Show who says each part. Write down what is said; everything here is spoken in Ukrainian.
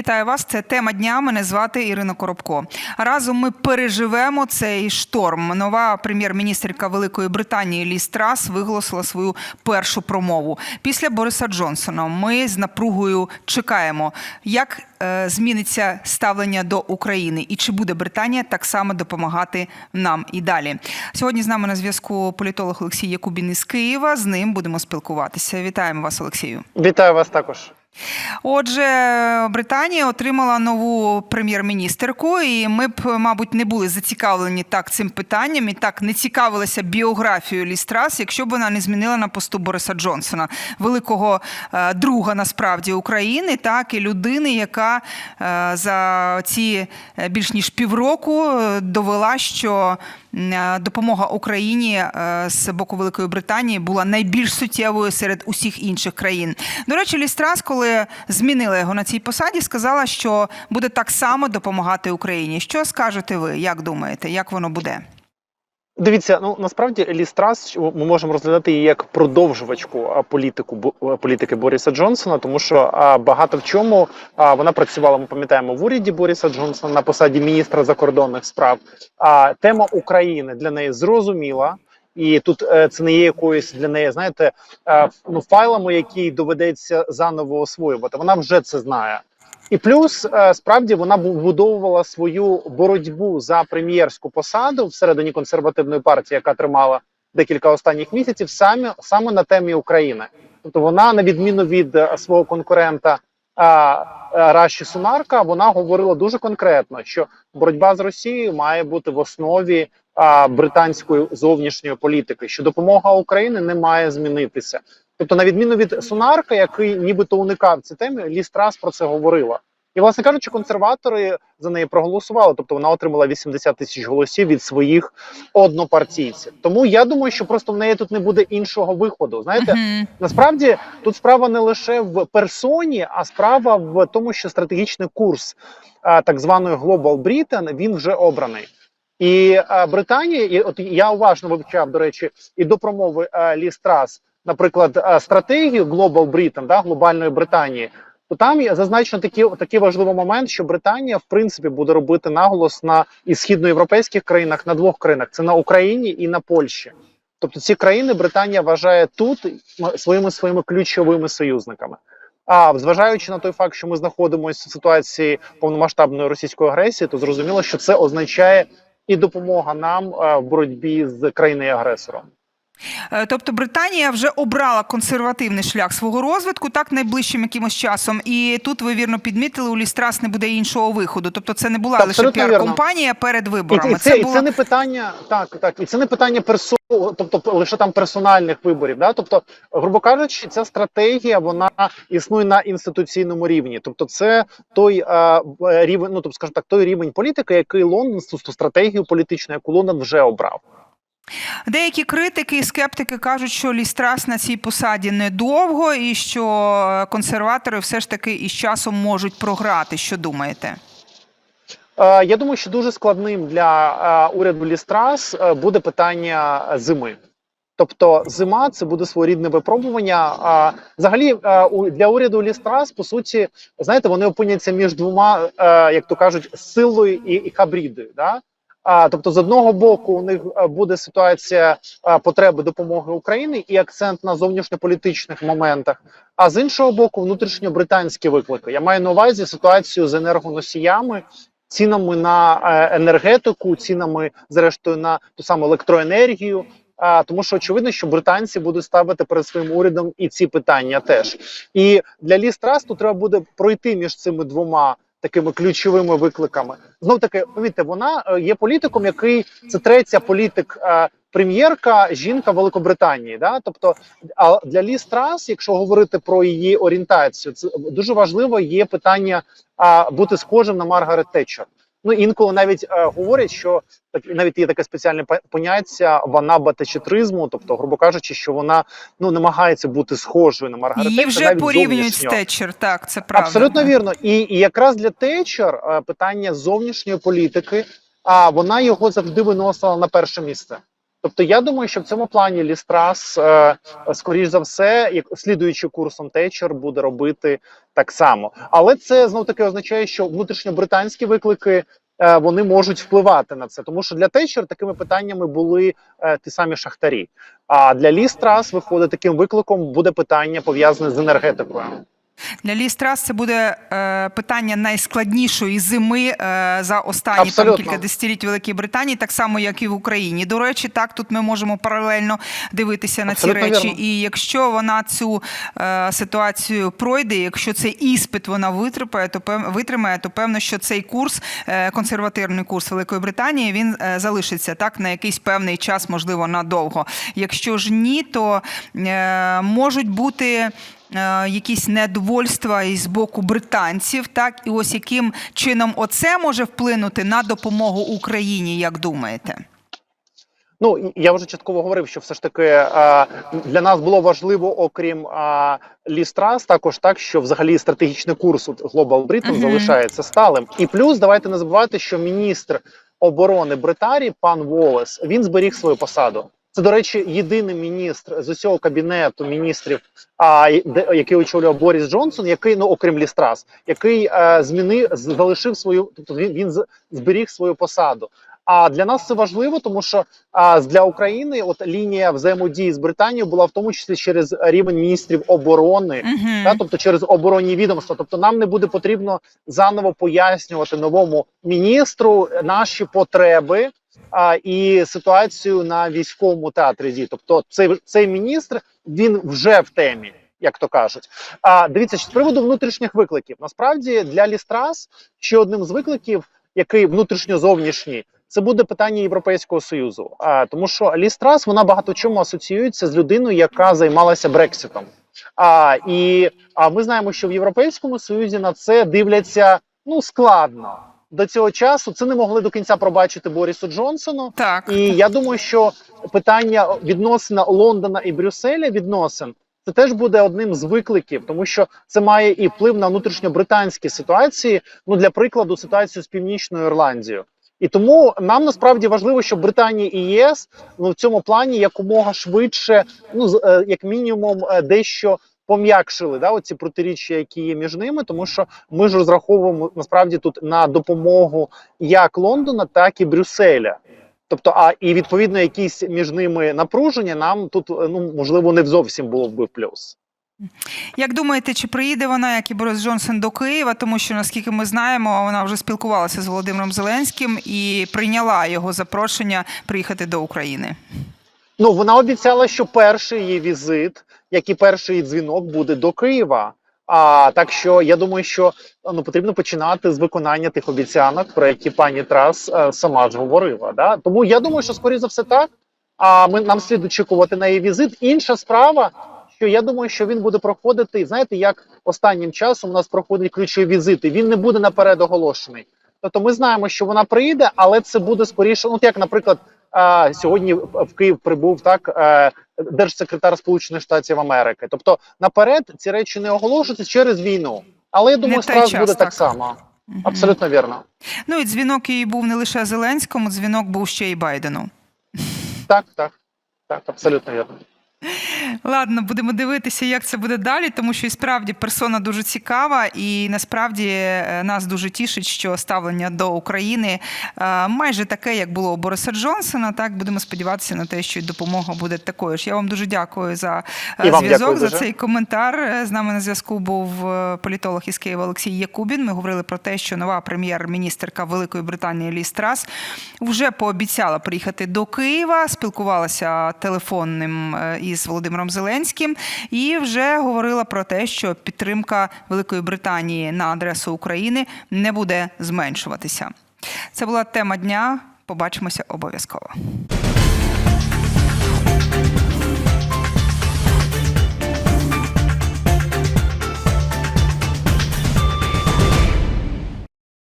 Speaker 1: вітаю вас. Це тема дня. Мене звати Ірина Коробко. Разом ми переживемо цей шторм. Нова прем'єр-міністрка Великої Британії Ліз Трас виголосила свою першу промову. Після Бориса Джонсона ми з напругою чекаємо, як е, зміниться ставлення до України і чи буде Британія так само допомагати нам і далі. Сьогодні з нами на зв'язку політолог Олексій Якубін із Києва. З ним будемо спілкуватися. Вітаємо вас, Олексію.
Speaker 2: Вітаю вас також.
Speaker 1: Отже, Британія отримала нову прем'єр-міністерку, і ми б, мабуть, не були зацікавлені так цим питанням і так не цікавилися біографією Лістрас, якщо б вона не змінила на посту Бориса Джонсона, великого е, друга насправді України, так і людини, яка е, за ці е, більш ніж півроку довела, що допомога Україні е, з боку Великої Британії була найбільш суттєвою серед усіх інших країн. До речі, Лістрас, коли змінила його на цій посаді, сказала, що буде так само допомагати Україні. Що скажете ви? Як думаєте, як воно буде?
Speaker 2: Дивіться, ну насправді Лістрас ми можемо розглядати її як продовжувачку політику політики Боріса Джонсона, тому що багато в чому вона працювала. Ми пам'ятаємо в уряді Боріса Джонсона на посаді міністра закордонних справ. А тема України для неї зрозуміла. І тут е, це не є якоюсь для неї, знаєте, е, ну файлами, які доведеться заново освоювати. Вона вже це знає. І плюс е, справді вона вбудовувала свою боротьбу за прем'єрську посаду всередині консервативної партії, яка тримала декілька останніх місяців, саме саме на темі України. Тобто вона, на відміну від е, свого конкурента е, Раші Сунарка, вона говорила дуже конкретно, що боротьба з Росією має бути в основі британської зовнішньої політики, що допомога Україні не має змінитися. Тобто, на відміну від Сунарка, який нібито уникав ці теми, Ліс Трас про це говорила. І, власне кажучи, консерватори за неї проголосували. Тобто вона отримала 80 тисяч голосів від своїх однопартійців. Тому я думаю, що просто в неї тут не буде іншого виходу. Знаєте,
Speaker 1: Мгм.
Speaker 2: насправді тут справа не лише в персоні, а справа в тому, що стратегічний курс а, так званої Global Britain, він вже обраний. І а, Британія, і от я уважно вивчав, до речі, і до промови а, Лі Страс, наприклад, стратегію Global Britain, да, глобальної Британії, то там є зазначено такий, такий важливий момент, що Британія в принципі буде робити наголос на і східноєвропейських країнах на двох країнах: це на Україні і на Польщі. Тобто ці країни Британія вважає тут своїми своїми ключовими союзниками. А зважаючи на той факт, що ми знаходимося в ситуації повномасштабної російської агресії, то зрозуміло, що це означає і допомога нам е, в боротьбі з країною агресором.
Speaker 1: Е, Тобто Британія вже обрала консервативний шлях свого розвитку так найближчим якимось часом. І тут ви вірно підмітили, у Лістрас не буде іншого виходу. Тобто, це не була
Speaker 2: Так,
Speaker 1: лише піар-компанія перед виборами.
Speaker 2: і, це, і
Speaker 1: було...
Speaker 2: це не питання, так так, і це не питання персо, тобто лише там персональних виборів. Да? Тобто, грубо кажучи, ця стратегія вона існує на інституційному рівні. Тобто, це той е, рівень, ну тобто, скажімо так, той рівень політики, який Лондон стратегію політичну, яку Лондон вже обрав.
Speaker 1: Деякі критики і скептики кажуть, що Лістрас на цій посаді недовго, і що е, консерватори все ж таки із часом можуть програти. Що думаєте?
Speaker 2: Е, Я думаю, що дуже складним для е, уряду Лістрас буде питання зими. Тобто зима це буде своєрідне випробування. А взагалі для уряду Лістрас, по суті, знаєте, вони опиняться між двома, як то кажуть, силою і, і хабрідою. Да? Тобто, з одного боку, у них е, буде ситуація е, потреби допомоги Україні і акцент на зовнішньополітичних моментах. А з іншого боку, внутрішньобританські виклики. Я маю на увазі ситуацію з енергоносіями, цінами на е, енергетику, цінами, зрештою, на ту саму електроенергію. А, тому що очевидно, що британці будуть ставити перед своїм урядом і ці питання теж. І для Ліс Трасту треба буде пройти між цими двома такими ключовими викликами. Знов таки, повірте, вона е, є політиком, який це третя політик. е, Прем'єрка жінка Великобританії, да, тобто, а для Ліс Трас, якщо говорити про її орієнтацію, це дуже важливо є питання а, бути схожим на Маргарет Тетчер. Ну інколи навіть е, говорять, що так навіть є таке спеціальне поняття вона течетризму, тобто, грубо кажучи, що вона ну намагається бути схожою на Маргарет
Speaker 1: Її вже порівнюють з течер. Так, це правда.
Speaker 2: Абсолютно вірно. І, і якраз для течер е, питання зовнішньої політики, а вона його завжди виносила на перше місце. Тобто, я думаю, що в цьому плані Лістрас, е, скоріш за все, як слідуючи курсом Течер, буде робити так само. Але це знов таки означає, що внутрішньобританські виклики. е, Вони можуть впливати на це, тому що для Течер такими питаннями були е, ті самі шахтарі. А для Лістрас виходить таким викликом буде питання пов'язане з енергетикою.
Speaker 1: Для Лі Страс це буде е, питання найскладнішої зими е, за останні там, кілька десятиліть Великій Британії, так само як і в Україні. До речі, так тут ми можемо паралельно дивитися на
Speaker 2: Абсолютно
Speaker 1: ці речі.
Speaker 2: вірно.
Speaker 1: І якщо вона цю е, ситуацію пройде, якщо цей іспит вона витримає, то пев, витримає, то певно, що цей курс, е, консервативний курс Великої Британії, він е, залишиться так на якийсь певний час, можливо, надовго. Якщо ж ні, то е, можуть бути. Е, Якісь недовольства із боку британців, так і ось яким чином оце може вплинути на допомогу Україні, як думаєте?
Speaker 2: Ну я вже частково говорив, що все ж таки е, для нас було важливо, окрім е, Лістрас, також так, що взагалі стратегічний курс Global Britain
Speaker 1: Мгм.
Speaker 2: залишається сталим. І плюс давайте не забувати, що міністр оборони Британії, пан Волес, він зберіг свою посаду. Це, до речі, єдиний міністр з усього кабінету міністрів, а де який очолював Борис Джонсон, який ну окрім Лістрас, який е, змінив залишив свою, тобто він, він зберіг свою посаду. А для нас це важливо, тому що а для України от лінія взаємодії з Британією була в тому числі через рівень міністрів оборони,
Speaker 1: Угу.
Speaker 2: та тобто через оборонні відомства. Тобто нам не буде потрібно заново пояснювати новому міністру наші потреби а, і ситуацію на військовому театрі дій. Тобто, цей цей міністр він вже в темі. Як то кажуть, а дивіться, з приводу внутрішніх викликів. Насправді для Лістрас ще одним з викликів, який внутрішньо-зовнішній, це буде питання Європейського союзу. А тому, що Лістрас вона багато чому асоціюється з людиною, яка займалася Брекситом. А і а ми знаємо, що в Європейському Союзі на це дивляться ну складно. До цього часу це не могли до кінця пробачити Борису Джонсону.
Speaker 1: Так.
Speaker 2: І я думаю, що питання відносина Лондона і Брюсселя відносин це теж буде одним з викликів, тому що це має і вплив на внутрішньобританські ситуації. Ну для прикладу, ситуацію з північною Ірландією. І тому нам насправді важливо, щоб Британія і ЄС ну в цьому плані якомога швидше, ну е, як мінімум, е, дещо пом'якшили да, оці протиріччя, які є між ними, тому що ми ж розраховуємо насправді тут на допомогу як Лондона, так і Брюсселя. Тобто, а і відповідно якісь між ними напруження нам тут ну можливо не зовсім було б в плюс.
Speaker 1: Як думаєте, чи приїде вона, як і Борис Джонсон, до Києва? Тому що наскільки ми знаємо, вона вже спілкувалася з Володимиром Зеленським і прийняла його запрошення приїхати до України.
Speaker 2: Ну вона обіцяла, що перший її візит, як і перший дзвінок, буде до Києва. А так що я думаю, що ну потрібно починати з виконання тих обіцянок, про які пані Трас е, сама ж говорила. Да? Тому я думаю, що скоріше за все так. А ми нам слід очікувати на її візит. Інша справа, що я думаю, що він буде проходити. Знаєте, як останнім часом у нас проходять ключові візити. Він не буде наперед оголошений. Тобто, ми знаємо, що вона прийде, але це буде скоріше. Ну, як, наприклад, а, сьогодні в Київ прибув так е, держсекретар Сполучених Штатів Америки. Тобто наперед ці речі не оголошуються через війну. Але я думаю, справді буде так
Speaker 1: так.
Speaker 2: само.
Speaker 1: Угу.
Speaker 2: Абсолютно вірно.
Speaker 1: Ну і дзвінок її був не лише Зеленському, дзвінок був ще й Байдену.
Speaker 2: Так, так, так, абсолютно вірно.
Speaker 1: Ладно, будемо дивитися, як це буде далі, тому що і справді персона дуже цікава, і насправді е, нас дуже тішить, що ставлення до України е, майже таке, як було у Бориса Джонсона. Так будемо сподіватися на те, що й допомога буде такою ж. Я вам дуже дякую за е,
Speaker 2: І
Speaker 1: зв'язок,
Speaker 2: дякую
Speaker 1: за
Speaker 2: дуже.
Speaker 1: цей коментар. З нами на зв'язку був політолог із Києва Олексій Якубін. Ми говорили про те, що нова прем'єр-міністерка Великої Британії Лі Страс вже пообіцяла приїхати до Києва, спілкувалася телефонним із Володимиром Зеленським і вже говорила про те, що підтримка Великої Британії на адресу України не буде зменшуватися. Це була тема дня. Побачимося обов'язково.